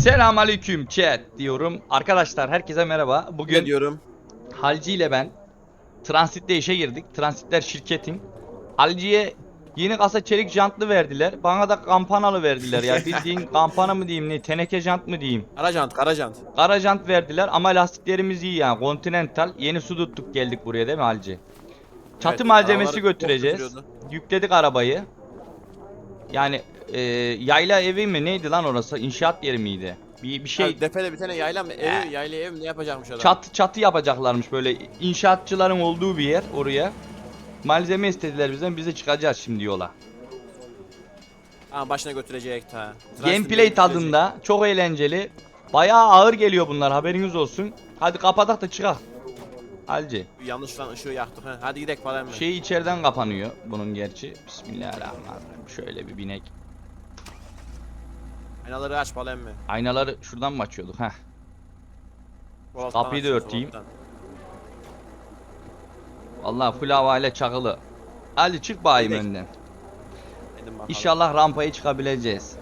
Selam aleyküm chat diyorum. Arkadaşlar herkese merhaba. Ne Bugün diyorum? Halci ile ben Transit'te işe girdik. Transitler şirketin. Halci'ye yeni kasa çelik jantlı verdiler. Bana da kampanalı verdiler ya. Bildiğin kampana mı diyeyim ne teneke jant mı diyeyim. Karajant, karajant. Kara jant verdiler ama lastiklerimiz iyi yani. Continental. Yeni su tuttuk geldik buraya değil mi Halci? Çatı Evet, malzemesi götüreceğiz. Yükledik arabayı. Yani e, yayla evi mi neydi lan orası? İnşaat yeri miydi? Bir, bir şey Şey, depede bir tane yayla mı? Ev, yayla ev mi ne yapacakmış adam? Çat çatı yapacaklarmış böyle inşaatçıların olduğu bir yer oraya. Malzeme istediler bizden biz de çıkacağız şimdi yola. Ha başına götürecek ha. Gameplay tadında çok eğlenceli. Bayağı ağır geliyor bunlar haberiniz olsun. Hadi kapatak da çıkak. Halci. Yanlışlıkla ışığı yaktık ha. Hadi gidelim falan? Şey içeriden kapanıyor bunun gerçi. Bismillahirrahmanirrahim. Şöyle bir binek. Aynaları aç falan mı? Aynaları şuradan mı açıyorduk? Heh. Bu alttan Kapıyı da açıyoruz, örteyim. alttan. Vallahi full havayla çakılı. Hadi çık bayım Gidelim. önden. Bakalım. İnşallah rampayı çıkabileceğiz.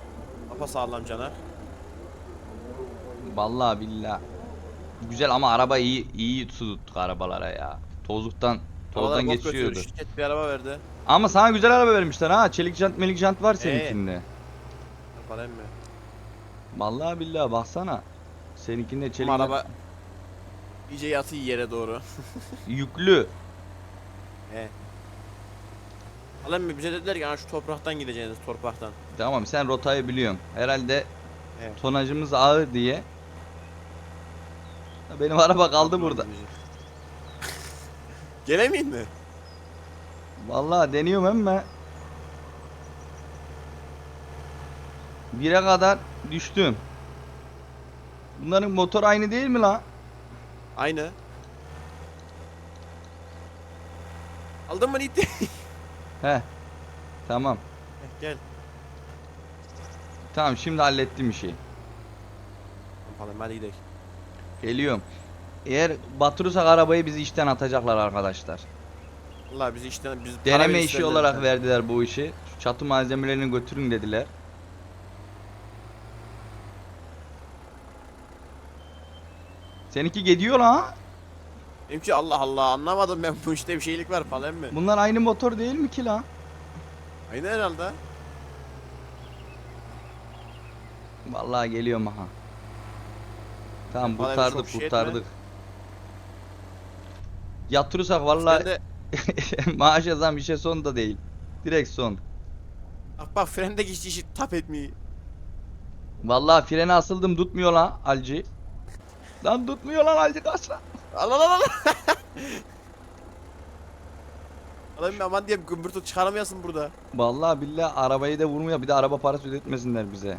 Kafa sağlam caner. Vallahi billah. Güzel ama araba iyi iyi su tuttuk arabalara ya. Tozluktan Havalara tozdan bok götürüyor, geçiyordu. Şirket bir araba verdi. Ama sana güzel araba vermişler ha. Çelik jant melik jant var Ee? seninkinde. Falan mı? Vallahi billahi baksana. Seninkinde çelik Ama araba iyice yatıyor yere doğru. yüklü. He. Falan mı? Bize dediler ki "Ha, şu topraktan gideceğiniz topraktan. Tamam sen rotayı biliyorsun. Herhalde Evet. tonajımız ağır diye. Benim araba kaldı burada. Gelemeyin mi? Vallahi deniyorum ama. Bire kadar düştüm. Bunların motor aynı değil mi la? Aynı. Aldın mı Nitti? He. Tamam. Gel. Tamam şimdi hallettim işi. Falan hadi gidelim. Geliyorum. Eğer batırırsak arabayı bizi işten atacaklar arkadaşlar. Vallahi bizi işten biz para Deneme işi olarak verdiler bu işi. Şu çatı malzemelerini götürün dediler. Seninki gidiyor la. Benimki Allah Allah anlamadım ben bu işte bir şeylik var falan mı? Bunlar aynı motor değil mi ki la? Aynı herhalde. Vallahi geliyorum aha. Tamam bir kurtardık çok şey etme. kurtardık. Yatırırsak vallahi Ben de maaşa zam bir şey son da değil. Direkt son. bak bak frendeki işi tap etmeyi. Vallahi frene asıldım tutmuyor lan Alci. Lan tutmuyor lan Alci kaçla. Al al al al. Adam aman diye gümbürtü çıkaramayasın burada. Vallahi billahi arabayı da vurmuyor bir de araba parası ödetmesinler bize.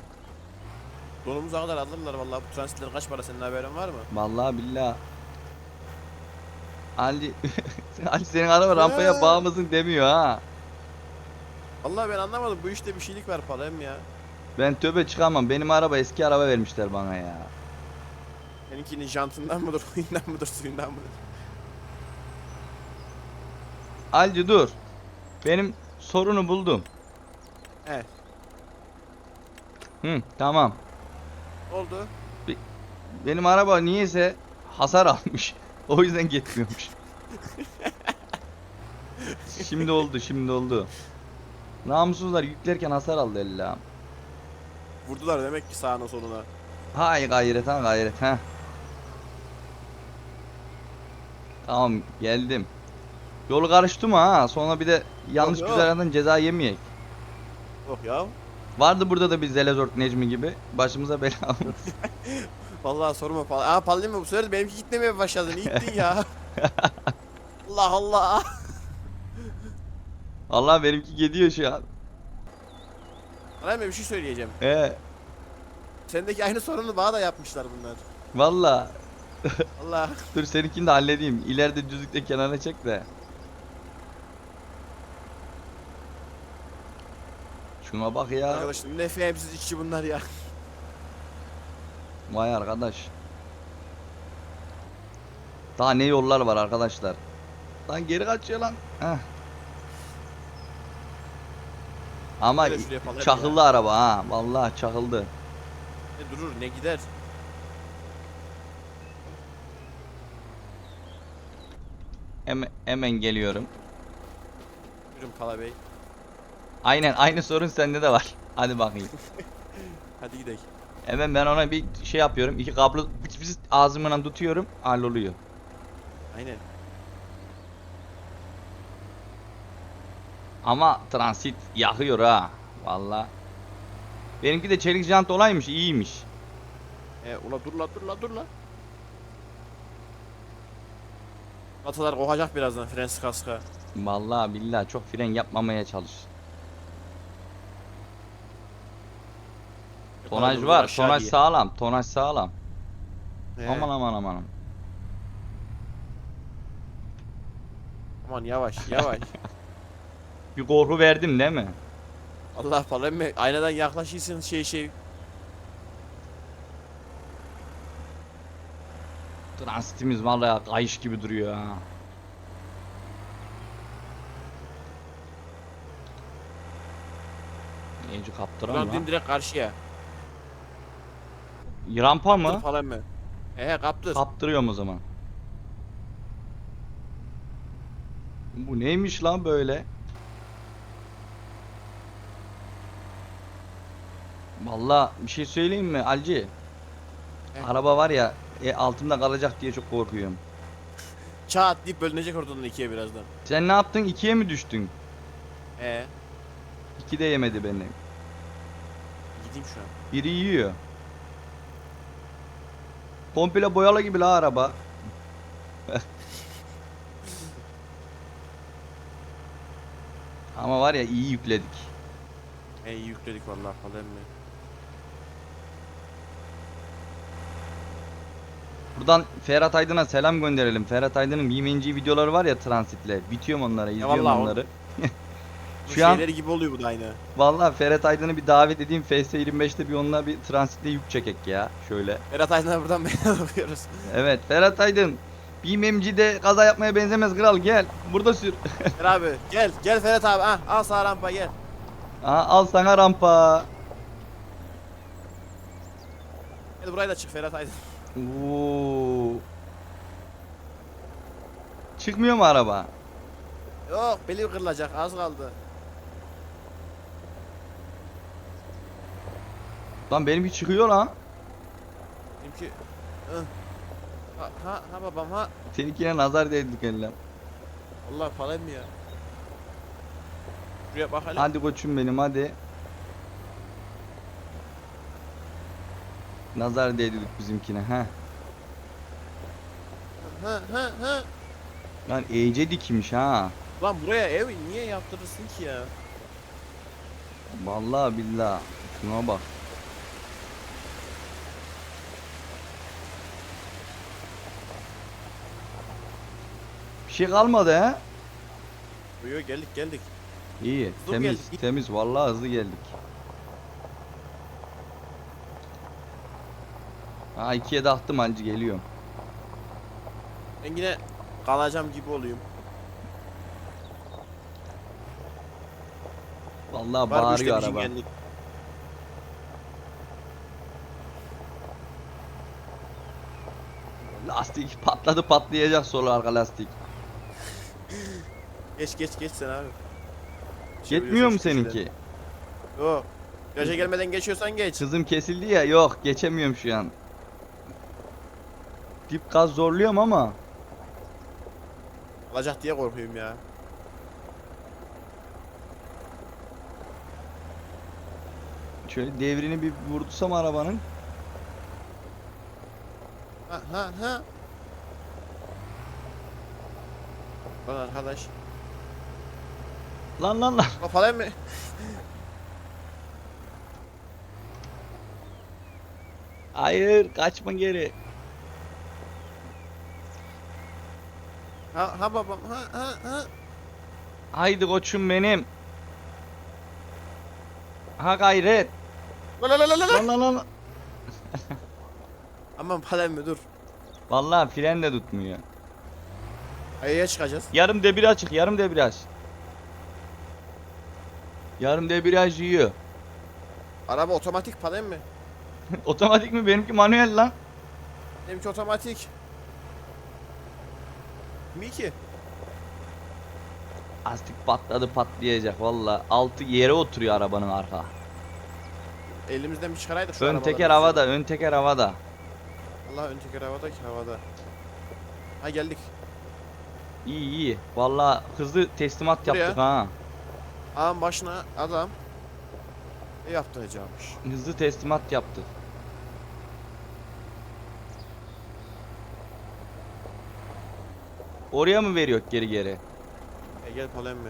Donumuza kadar alırlar vallahi bu transitlerin kaç para senin haberin var mı? Vallahi billahi. Ali, Ali senin araba rampaya bağımızın demiyor ha. Vallahi ben anlamadım bu işte bir şeylik var falan ya. Ben töbe çıkamam. Benim araba eski araba vermişler bana ya. Benimkinin jantından mıdır, huyundan mıdır, suyundan mıdır? Alci dur. Benim sorunu buldum. He. Hı tamam. Oldu? Benim araba niyeyse hasar almış. O yüzden gitmiyormuş. şimdi oldu, şimdi oldu. Namussuzlar yüklerken hasar aldı ella. Vurdular demek ki sağına soluna. Hay gayret ha gayret ha. Tamam geldim. Yolu karıştı mı ha? Sonra bir de yanlış Yok, güzel yok. yerden ceza yemeyek. Yok ya. Vardı burada da bir Zelezort Necmi gibi. Başımıza bela almış. Vallahi sorma falan. Aa Palin mi bu sefer de benimki gitmemeye başladı. Gittin ya? Allah Allah. Allah benimki gidiyor şu an. Palin bir şey söyleyeceğim. He. Sendeki aynı sorunu bana da yapmışlar bunlar. Valla. Allah. Dur seninkini de halledeyim. İleride düzlükte kenara çek de. Şuna bak ya. Arkadaşlar ne fehemsiz işçi bunlar ya. Vay arkadaş. Daha ne yollar var arkadaşlar. Lan geri kaçıyor lan. Heh. Ama Şöyle şuraya falan çakıldı araba ha. Vallahi çakıldı. Ne durur ne gider. Hemen, hemen geliyorum. Buyurun Pala Bey. Aynen aynı sorun sende de var. Hadi bakayım. Hadi gidelim. Hemen ben ona bir şey yapıyorum. İki kablo pıs pıs ağzımdan tutuyorum. Halloluyor. Aynen. Ama transit yakıyor ha. Valla. Benimki de çelik jant olaymış. iyiymiş. E ula dur la dur la dur la. Atalar kokacak birazdan frensiz kaska. Vallahi billahi çok fren yapmamaya çalış. Tonaj var. aşağı Tonaj diye. sağlam. Tonaj sağlam. He. Aman aman aman. Aman yavaş yavaş. Bir korku verdim değil mi? Allah Pala emmi aynadan yaklaşırsın şey şey. Transitimiz vallahi kayış gibi duruyor ha. Neyci kaptıran mı? dün direkt karşıya. Rampa Dur mı? Pala emmi. He kaptır. Kaptırıyorum o zaman. Bu neymiş lan böyle? Vallahi bir şey söyleyeyim mi Alci? Heh. Araba var ya e, altımda kalacak diye çok korkuyorum. Çat deyip bölünecek oradan ikiye birazdan. Sen ne yaptın? İkiye mi düştün? He. İki de yemedi beni. Gideyim şu an. Biri yiyor. Komple boyalı gibi la araba. Ama var ya iyi yükledik. İyi yükledik vallahi Pala emmi. Buradan Ferhat Aydın'a selam gönderelim. Ferhat Aydın'ın BMNG videoları var ya transitle. Bitiyorum onlara, izliyorum vallahi o- onları. Bu Şu an şeyleri gibi oluyor bu da aynı. vallahi Ferhat Aydın'ı bir davet edeyim. FS25'te bir onunla bir transitle yük çekek ya. Şöyle. Berat Aydın'a buradan meydan okuyoruz. Evet Ferhat Aydın. BMMG'de kaza yapmaya benzemez kral gel. Burada sür. Gel abi gel gel Ferhat abi ah, al sağ rampa gel. Aha, al sana rampa. Gel buraya da çık Ferhat Aydın. Oo. Çıkmıyor mu araba? Yok beli kırılacak az kaldı. Lan benimki çıkıyor lan. Benimki... Hı. Ha, ha, ha babam ha. Seninkine nazar değdik eller. Allah falan mı ya? Şuraya bak hele. Hadi koçum benim hadi. Nazar değdirdik bizimkine ha. Ha ha ha. Lan iyice dikmiş ha. Lan buraya ev niye yaptırırsın ki ya? Vallahi billahi. Şuna bak. Bir şey kalmadı ha. Buyur geldik geldik. İyi, Hızlı temiz, geldik. temiz. Vallahi hızlı geldik. Ha ikiye de attım hancı geliyorum. Ben yine kalacağım gibi olayım. Vallahi Var bu işte bağırıyor bir araba. çingenlik. Lastik patladı patlayacak sol arka lastik. Geç geç geç sen abi. Şey Yetmiyor mu seninki? Yok. Viraja gelmeden geçiyorsan geç. Hızım kesildi ya yok geçemiyorum şu an. Dip gaz zorluyorum ama. Alacak diye korkuyorum ya. Şöyle devrini bir vurdursam arabanın. Ha ha ha. Lan arkadaş. Lan lan lan. O falan mı? Hayır kaçma geri. Ha ha babam ha ha ha. Haydi koçum benim. Ha gayret. La la la la la. Lan lan lan. Aman falan mı dur. Vallahi fren de tutmuyor. Ayaya çıkacağız. Yarım debriyaj çık yarım debriyaj. Yarım debriyaj yiyor. Araba otomatik falan mı? Otomatik mi? Benimki manuel lan. Benimki otomatik. Mi ki? Lastik patladı patlayacak valla. Altı yere oturuyor arabanın arka. Elimizden bir çıkaraydık şu Ön arabaları. teker havada, ön teker havada. Allah ön teker havada ki havada. Ha geldik. İyi iyi. Valla hızlı teslimat Buraya. yaptık ha. Ağın başına adam e yaptıracakmış. Hızlı teslimat yaptık. Oraya mı veriyor geri geri? E gel polem mi?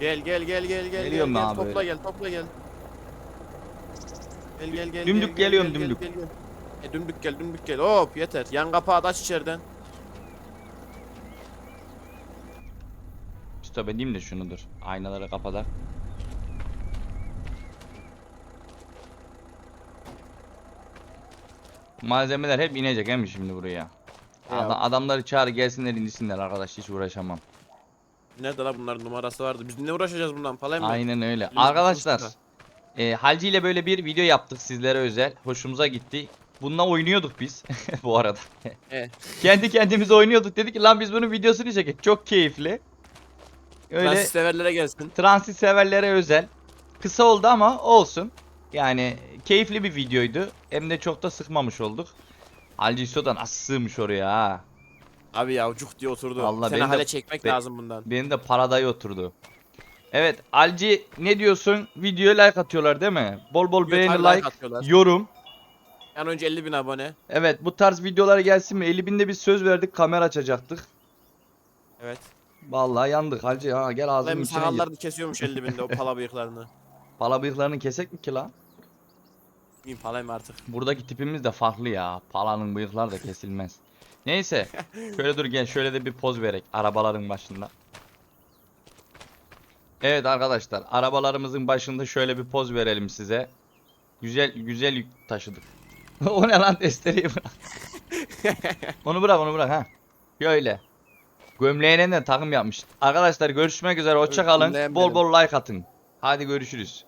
Gel gel gel gel gel Geliyorum gel, ben gel. abi topla gel topla gel. Gel gel gel. Dümdük gel, geliyorum, gel, gel, dümdük. gel, gel. E dümdük gel dümdük gel. Hop yeter. Yan kapağı da aç içeriden. Stop edeyim de şunu dur. Aynaları kapatak. Malzemeler hep inecek he mi şimdi buraya? Ya. Ada- adamları çağır gelsinler insinler arkadaş hiç uğraşamam. Nerede la bunların numarası vardı. Biz ne uğraşacağız bundan polem mi? Aynen öyle. Elimizde Arkadaşlar e, Halci ile böyle bir video yaptık sizlere özel. Hoşumuza gitti. Bununla oynuyorduk biz bu arada. Evet. Kendi kendimize oynuyorduk. Dedik ki lan biz bunun videosunu çekek. Çok keyifli. Öyle Öyle. severlere gelsin. transit severlere özel. Kısa oldu ama olsun. Yani keyifli bir videoydu. Hem de çok da sıkmamış olduk. Halci So'dan nasıl sığmış oraya ha. Abi ya cuk diye oturdu. Vallahi Seni benim de- hale çekmek be- lazım bundan. Benim de paradayı oturdu. Evet Alci ne diyorsun? Videoya like atıyorlar değil mi? Bol bol Video beğeni tabii like, atıyorlar. yorum. Yani önce 50 bin abone. Evet bu tarz videolar gelsin mi? 50 binde bir söz verdik kamera açacaktık. Evet. Vallahi yandık Halci ha gel ağzının Benim içine gir. sakallarını kesiyormuş 50 binde o pala bıyıklarını. Pala bıyıklarını kesek mi ki lan? Miyim palayım artık. Buradaki tipimiz de farklı ya. Palanın bıyıkları da kesilmez. Neyse. Şöyle dur gel şöyle de bir poz verek arabaların başında. Evet arkadaşlar arabalarımızın başında şöyle bir poz verelim size. Güzel güzel yük taşıdık. o ne lan testereyi bırak. onu bırak onu bırak ha. Şöyle. Gömleğine de takım yapmış. Arkadaşlar görüşmek üzere hoşça kalın. Bol bol like atın. Hadi görüşürüz.